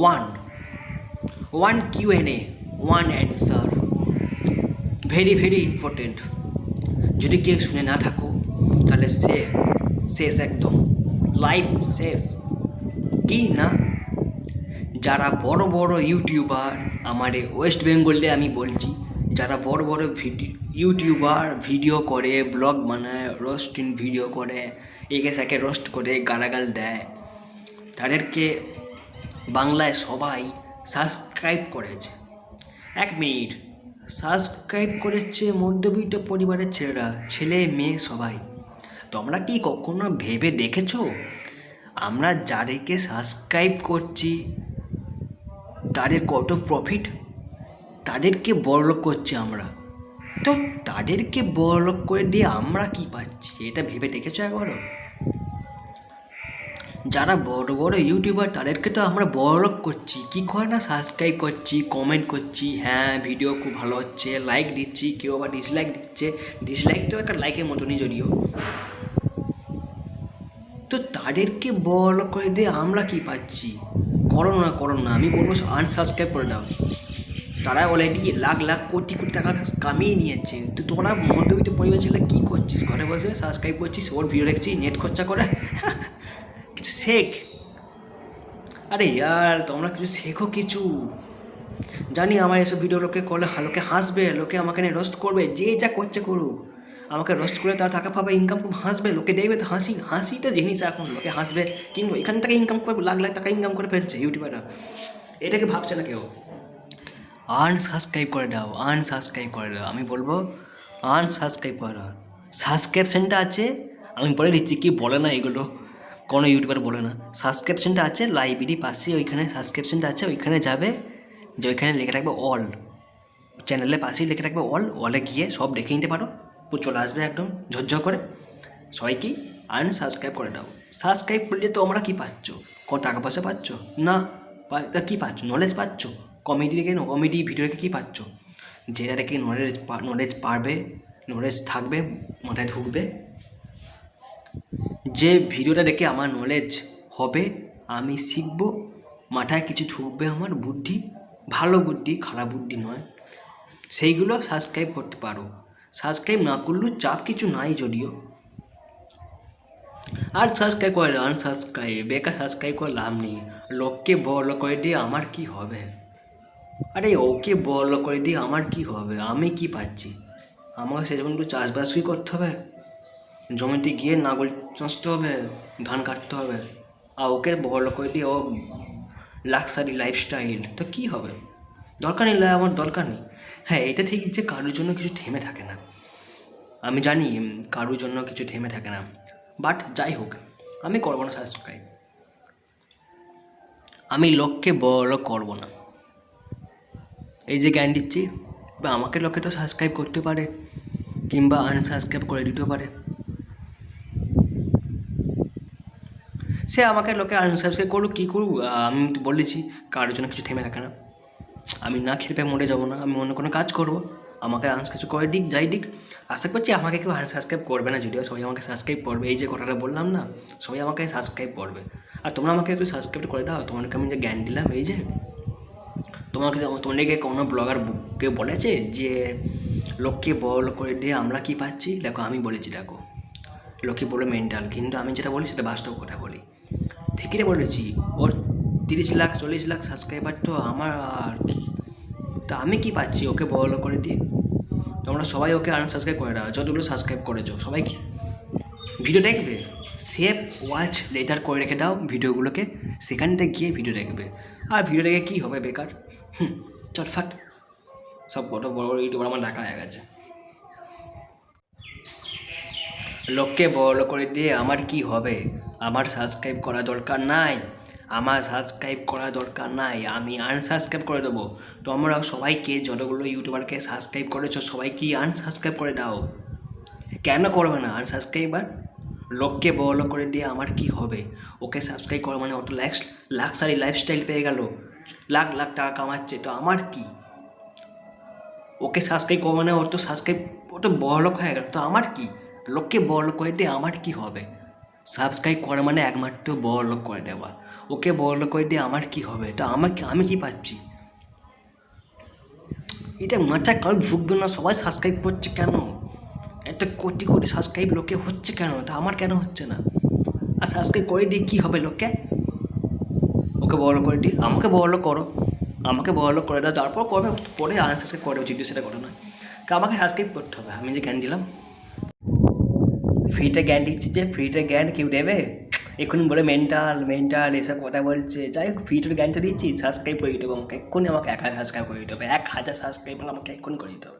One one Q N A one answer very very important যদি কেউ শুনে না থাকো, তাহলে সে, শেষ একদম। লাইভ শেষ। কি না? যারা বড় বড় ইউটিউবার আমার ওয়েস্ট বেঙ্গলে আমি বলছি, যারা বড় বড় ভিডিও ইউটিউবার ভিডিও করে ব্লগ বানায় রোস্টিং ভিডিও করে, একে সাকে রোস্ট করে, গালাগাল দেয়, তাদেরকে বাংলায় সবাই সাবস্ক্রাইব করেছে। এক মিনিট সাবস্ক্রাইব করেছে মধ্যবিত্ত পরিবারের ছেলেরা, ছেলে, মেয়ে সবাই। তোমরা কি কখনো ভেবে দেখেছ? আমরা যাদেরকে সাবস্ক্রাইব করছি, তাদের কত প্রফিট তাদেরকে বড়লোক করছি আমরা। তো তাদেরকে বড়লোক করে দিয়ে আমরা কি পাচ্ছি? এটা ভেবে দেখেছ একবারও? যারা বড় বড় ইউটিউবার তাদেরকে তো আমরা বড়লোক করছি। কি করে না সাবস্ক্রাইব করছি কমেন্ট করছি? হ্যাঁ ভিডিও খুব ভালো হচ্ছে লাইক দিচ্ছি, কেউ আবার ডিসলাইক দিচ্ছে। ডিসলাইক তো একটা লাইকের মতনই যদিও। তো তাদেরকে বড়লোক করে দিয়ে আমরা কি পাচ্ছি? করো না করো না আমি বলব আনসাবস্ক্রাইব করে দাও। তারা অলরেডি লাখ লাখ কোটি কোটি টাকা কামিয়ে নিয়েছে। তো তোমরা মধ্যবিত্ত পরিবার ছেলে কী করছিস? ঘরে বসে সাবস্ক্রাইব করছিস, ওর ভিডিও দেখছিস নেট খরচা করে? কিছু শেখ। আরে ইয়ার, তোমরা কিছু শেখো কিছু? জানি আমার এসব ভিডিও লোকে করলে লোকে হাসবে, লোকে আমাকে নিয়ে রোস্ট করবে, যে যা করছে করুক। আমাকে রোস্ট করে তার টাকা পাবে ইনকাম খুব হাসবে, লোকে দেখবে তো হাসি হাসি তো জিনিস এখন, লোকে হাসবে। কিন্তু এখান থেকে ইনকাম করবে, লাখ লাখ টাকা ইনকাম করে ফেলছে ইউটিউবাররা এটাকে ভাবছে না কেউ? আনসাবস্ক্রাইব করে দাও আনসাবস্ক্রাইব করে দাও, আমি বলব আনসাবস্ক্রাইব করে। দাও সাবস্ক্রিপশনটা আছে, আমি বলে দিচ্ছি, কি বলে না এগুলো? কোনো ইউটিউবার বলে না। সাবস্ক্রিপশনটা আছে লাইব্রেরি পাশে ওইখানে সাবস্ক্রিপশনটা আছে, ওইখানে যাবে, যে ওইখানে লেখা থাকবে অল চ্যানেলের পাশেই লেখা থাকবে অল অলে গিয়ে সব দেখে নিতে পারো। চলে আসবে একদম ঝরঝর করে। সবাই কি আনসাবস্ক্রাইব করে দাও সাবস্ক্রাইব করলে তো আমরা কী পাচ্ছ? কত টাকা পয়সা পাচ্ছ? না কী পাচ্ছ? নলেজ পাচ্ছ? কমেডি দেখে কমেডি ভিডিও দেখে কী পাচ্ছ? যেটা দেখে নলেজ নলেজ পারবে নলেজ থাকবে, মাথায় ঢুকবে। যে ভিডিওটা দেখে আমার নলেজ হবে, আমি শিখব। মাথায় কিছু ঢুকবে আমার বুদ্ধি, ভালো বুদ্ধি, খারাপ বুদ্ধি নয়। সেইগুলো সাবস্ক্রাইব করতে পারো। সাবস্ক্রাইব না করলেও চাপ কিছু নাই যদিও। আর সাবস্ক্রাইব করে আনসাবস্ক্রাইব বেকার সাবস্ক্রাইব করে লাভ নেই। লোককে বড় করে দিয়ে আমার কি হবে? আরে ওকে বড় করে দিয়ে আমার কি হবে? আমি কি পাচ্ছি? আমাকে সেরকম একটু চাষবাসই করতে হবে। জমিতে গিয়ে নাগল চাষতে হবে, ধান কাটতে হবে। আর ওকে বড় করে দিয়ে ও লাক্সারি লাইফস্টাইল তো কী হবে? দরকার নেই আমার দরকার নেই। হ্যাঁ এটা ঠিক যে কারোর জন্য কিছু থেমে থাকে না। আমি জানি কারোর জন্য কিছু থেমে থাকে না। বাট যাই হোক, আমি করব না সাবস্ক্রাইব আমি লোককে বড় করব না। এই যে জ্ঞান দিচ্ছি, বা আমাকে লোকে তো সাবস্ক্রাইব করতে পারে, কিংবা আনসাবস্ক্রাইব করে দিতে পারে। সে আমাকে লোকে আনসাবস্ক্রাইব করুক, কী করুক আমি বলেছি কারোর জন্য কিছু থেমে থাকে না। আমি না খেতে পেয়ে মরে যাব না, আমি অন্য কোনো কাজ করব। আমাকে আনস কিছু করে দিক, যাই দিক। আশা করছি আমাকে কেউ আনসাবস্ক্রাইব করবে না যদিও, সবাই আমাকে সাবস্ক্রাইব করবে। এই যে কথাটা বললাম না, সবাই আমাকে সাবস্ক্রাইব করবে। আর তোমরা আমাকে একটু সাবস্ক্রাইব করে দাও তোমাকে আমি যে জ্ঞান দিলাম, এই যে তোমাকে তোমাদেরকে কোনো ব্লগার কেউ বলেছে যে, লোককে বল করে দিয়ে আমরা কি পাচ্ছি? দেখো, আমি বলেছি, দেখো। লোকে বলে মেন্টাল কিন্তু আমি যেটা বলি সেটা বাস্তব কথা বলি। ঠিকই বলেছি? ওর তিরিশ লাখ, চল্লিশ লাখ সাবস্ক্রাইবার তো আমার আর কি? তা আমি কি পাচ্ছি? ওকে বড় করে দিয়ে তোমরা সবাই ওকে আনসাবস্ক্রাইব করে দাও। যতগুলো সাবস্ক্রাইব করেছ, সবাই কি? ভিডিও দেখবে? সেভ ওয়াচ লেটার করে রেখে দাও ভিডিওগুলোকে। সেখান থেকে গিয়ে ভিডিও দেখবে। আর ভিডিও দেখে কী হবে বেকার? হুম, চটফাট। সব বড় বড় ইউটিউবার আমার ডাকা হয়ে গেছে। লোককে বড় করে দিয়ে আমার কি হবে? আমার সাবস্ক্রাইব করা দরকার নাই, আমার সাবস্ক্রাইব করা দরকার নাই, আমি আনসাবস্ক্রাইব করে দেবো। তোমরা সবাইকে, যতগুলো ইউটিউবারকে সাবস্ক্রাইব করেছ, সবাইকে আনসাবস্ক্রাইব করে দাও। কেন করবে না? আনসাবস্ক্রাইবার লোককে বড় করে দিয়ে আমার কি হবে? ওকে সাবস্ক্রাইব করা মানে অত লাক্স লাক্সারি লাইফস্টাইল পেয়ে গেল। লাখ লাখ টাকা কামাচ্ছে, তো আমার কি? ওকে সাবস্ক্রাইব করা মানে ওর তো সাবস্ক্রাইব ও তো বড় হয়ে গেল, তো আমার কি? লোককে বড় করে দিয়ে আমার কি হবে? সাবস্ক্রাইব করা মানে একমাত্র বড় লোক করে দেওয়া। ওকে বড় লোক করে দিয়ে আমার কি হবে? এটা আমার আমি কি পাচ্ছি? এটা মাথায় কারও ঢুকবে না, সবাই সাবস্ক্রাইব করছে কেন? একটা কোটি কোটি সাবস্ক্রাইব লোকে হচ্ছে কেন? তা আমার কেন হচ্ছে না? আর সাবস্ক্রাইব করে দিয়ে কী হবে লোককে ওকে বড় করে দিই আমাকে বড় করো। আমাকে বড় করে দাও, তারপর করবে, পরে আনসাবস্ক্রাইব করে উচিত সেটা করে না। তা আমাকে সাবস্ক্রাইব করতে হবে। আমি যে জ্ঞান দিলাম। ফ্রিতে জ্ঞান দিচ্ছি যে ফ্রিতে জ্ঞান কেউ দেবে? এখন বলে মেন্টাল মেন্টাল এসব কথা বলছে। যাই হোক ফ্রিতে জ্ঞানটা দিচ্ছি সাবস্ক্রাইব করে দিতে হবে আমাকে। এক্ষুনি আমাকে এক হাজার সাবস্ক্রাইব করে দিতে হবে। এক হাজার সাবস্ক্রাইব আমাকে এক্ষুনি করে দিতে হবে।